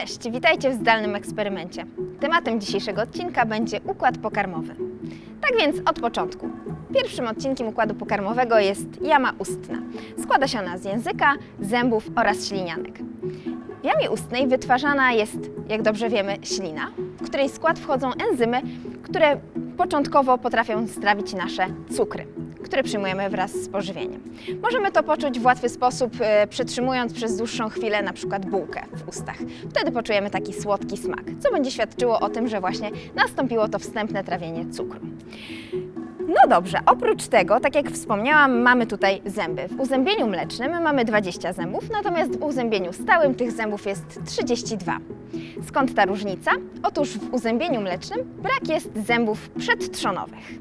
Cześć, witajcie w zdalnym eksperymencie. Tematem dzisiejszego odcinka będzie układ pokarmowy. Tak więc od początku. Pierwszym odcinkiem układu pokarmowego jest jama ustna. Składa się ona z języka, zębów oraz ślinianek. W jamie ustnej wytwarzana jest, jak dobrze wiemy, ślina, w której skład wchodzą enzymy, które początkowo potrafią strawić nasze cukry, które przyjmujemy wraz z pożywieniem. Możemy to poczuć w łatwy sposób, e, przytrzymując przez dłuższą chwilę na przykład bułkę w ustach. Wtedy poczujemy taki słodki smak, co będzie świadczyło o tym, że właśnie nastąpiło to wstępne trawienie cukru. No dobrze, oprócz tego, tak jak wspomniałam, mamy tutaj zęby. W uzębieniu mlecznym mamy 20 zębów, natomiast w uzębieniu stałym tych zębów jest 32. Skąd ta różnica? Otóż w uzębieniu mlecznym brak jest zębów przedtrzonowych.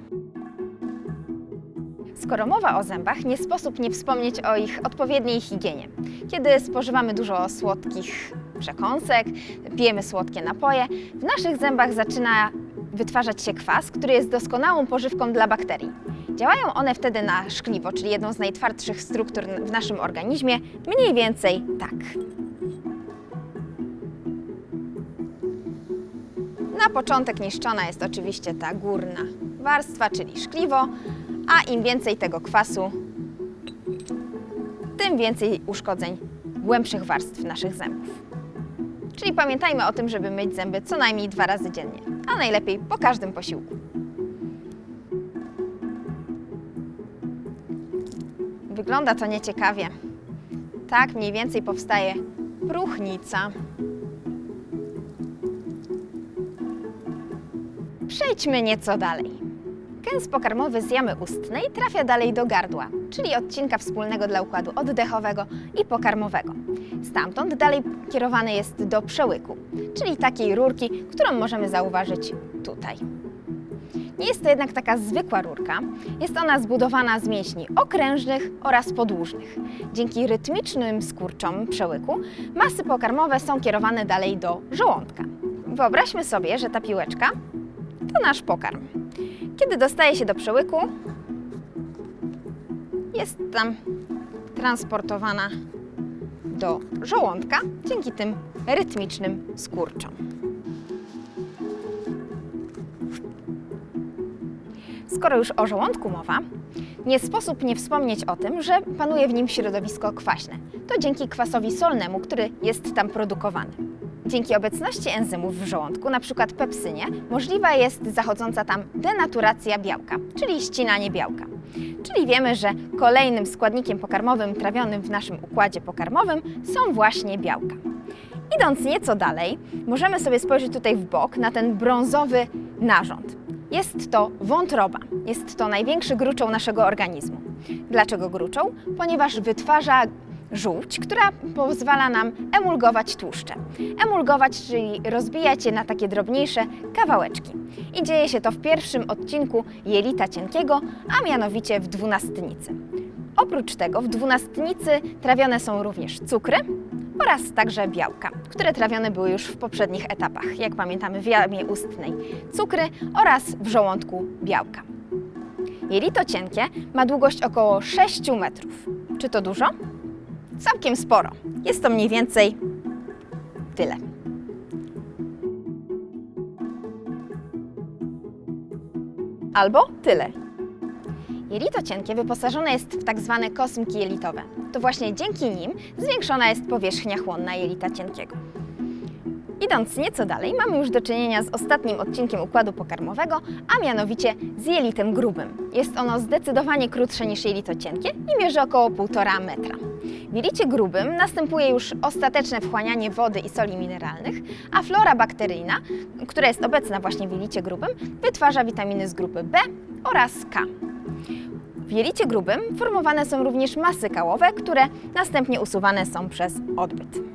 Skoro mowa o zębach, nie sposób nie wspomnieć o ich odpowiedniej higienie. Kiedy spożywamy dużo słodkich przekąsek, pijemy słodkie napoje, w naszych zębach zaczyna wytwarzać się kwas, który jest doskonałą pożywką dla bakterii. Działają one wtedy na szkliwo, czyli jedną z najtwardszych struktur w naszym organizmie, mniej więcej tak. Na początek niszczona jest oczywiście ta górna warstwa, czyli szkliwo, a im więcej tego kwasu, tym więcej uszkodzeń głębszych warstw naszych zębów. Czyli pamiętajmy o tym, żeby myć zęby co najmniej dwa razy dziennie, a najlepiej po każdym posiłku. Wygląda to nieciekawie. Tak mniej więcej powstaje próchnica. Przejdźmy nieco dalej. Kęs pokarmowy z jamy ustnej trafia dalej do gardła, czyli odcinka wspólnego dla układu oddechowego i pokarmowego. Stamtąd dalej kierowany jest do przełyku, czyli takiej rurki, którą możemy zauważyć tutaj. Nie jest to jednak taka zwykła rurka. Jest ona zbudowana z mięśni okrężnych oraz podłużnych. Dzięki rytmicznym skurczom przełyku masy pokarmowe są kierowane dalej do żołądka. Wyobraźmy sobie, że ta piłeczka to nasz pokarm. Kiedy dostaje się do przełyku, jest tam transportowana do żołądka dzięki tym rytmicznym skurczom. Skoro już o żołądku mowa, nie sposób nie wspomnieć o tym, że panuje w nim środowisko kwaśne. To dzięki kwasowi solnemu, który jest tam produkowany. Dzięki obecności enzymów w żołądku, np. pepsynie, możliwa jest zachodząca tam denaturacja białka, czyli ścinanie białka. Czyli wiemy, że kolejnym składnikiem pokarmowym trawionym w naszym układzie pokarmowym są właśnie białka. Idąc nieco dalej, możemy sobie spojrzeć tutaj w bok na ten brązowy narząd. Jest to wątroba. Jest to największy gruczoł naszego organizmu. Dlaczego gruczoł? Ponieważ wytwarza żółć, która pozwala nam emulgować tłuszcze. Emulgować, czyli rozbijać je na takie drobniejsze kawałeczki. I dzieje się to w pierwszym odcinku jelita cienkiego, a mianowicie w dwunastnicy. Oprócz tego w dwunastnicy trawione są również cukry oraz także białka, które trawione były już w poprzednich etapach, jak pamiętamy w jamie ustnej. Cukry oraz w żołądku białka. Jelito cienkie ma długość około 6 metrów. Czy to dużo? Całkiem sporo. Jest to mniej więcej tyle. Albo tyle. Jelito cienkie wyposażone jest w tak zwane kosmki jelitowe. To właśnie dzięki nim zwiększona jest powierzchnia chłonna jelita cienkiego. Idąc nieco dalej, mamy już do czynienia z ostatnim odcinkiem układu pokarmowego, a mianowicie z jelitem grubym. Jest ono zdecydowanie krótsze niż jelito cienkie i mierzy około 1,5 metra. W jelicie grubym następuje już ostateczne wchłanianie wody i soli mineralnych, a flora bakteryjna, która jest obecna właśnie w jelicie grubym, wytwarza witaminy z grupy B oraz K. W jelicie grubym formowane są również masy kałowe, które następnie usuwane są przez odbyt.